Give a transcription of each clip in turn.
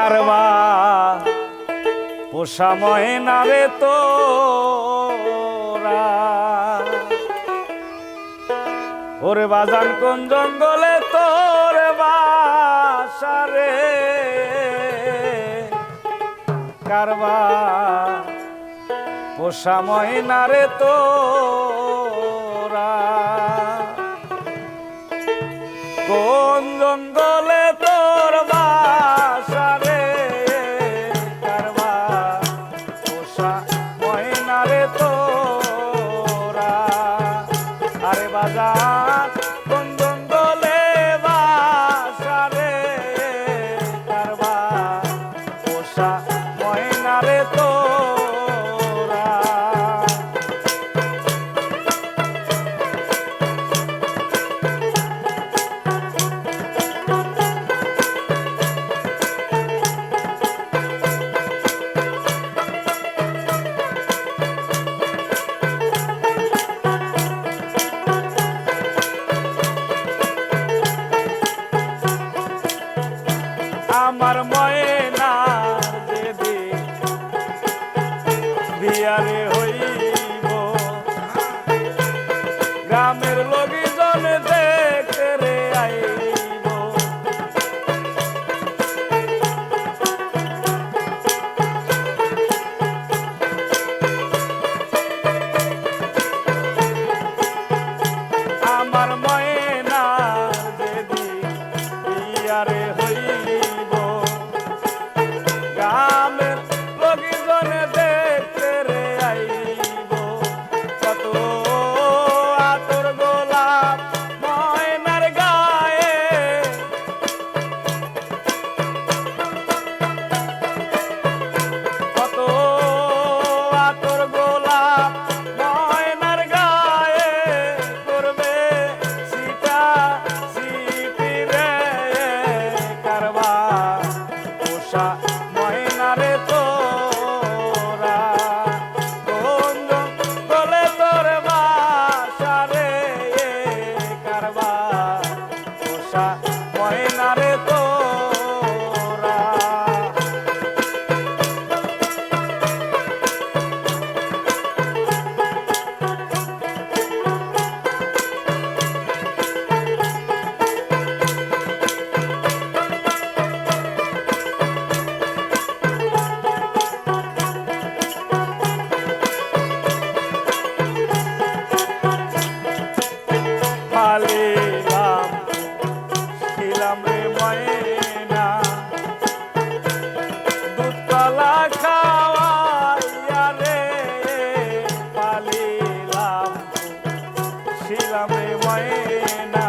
কারবা পোষা ময়না রে তোরা। ওরে বাজান কোন জঙ্গলে তোর বাসারে কারবা পোষা ময়না রে তোরা। তারে তো? ছিলাম রে ময়না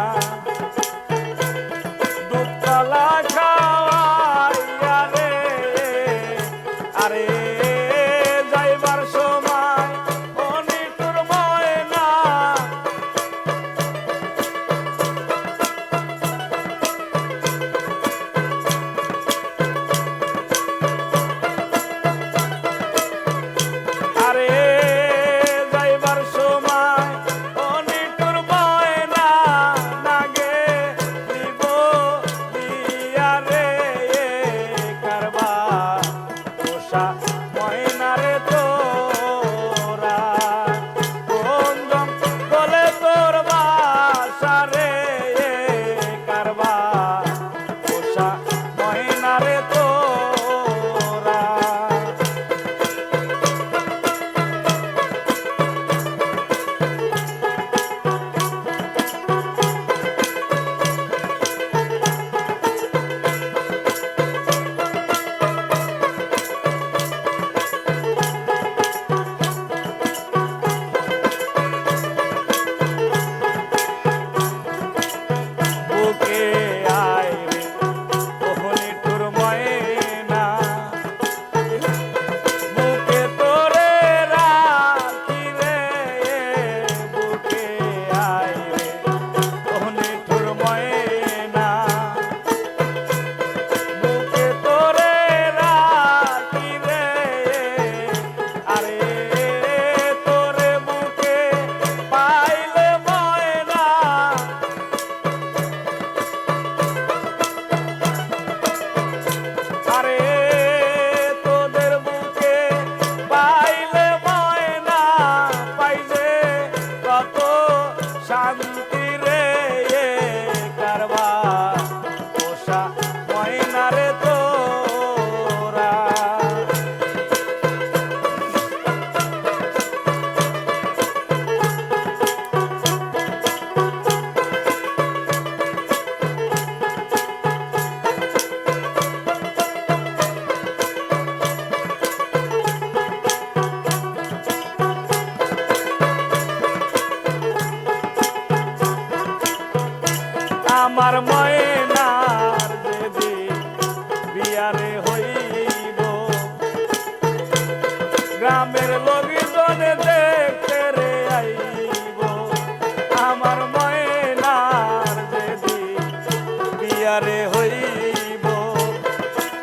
বিয়ারে হইব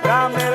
গ্রামের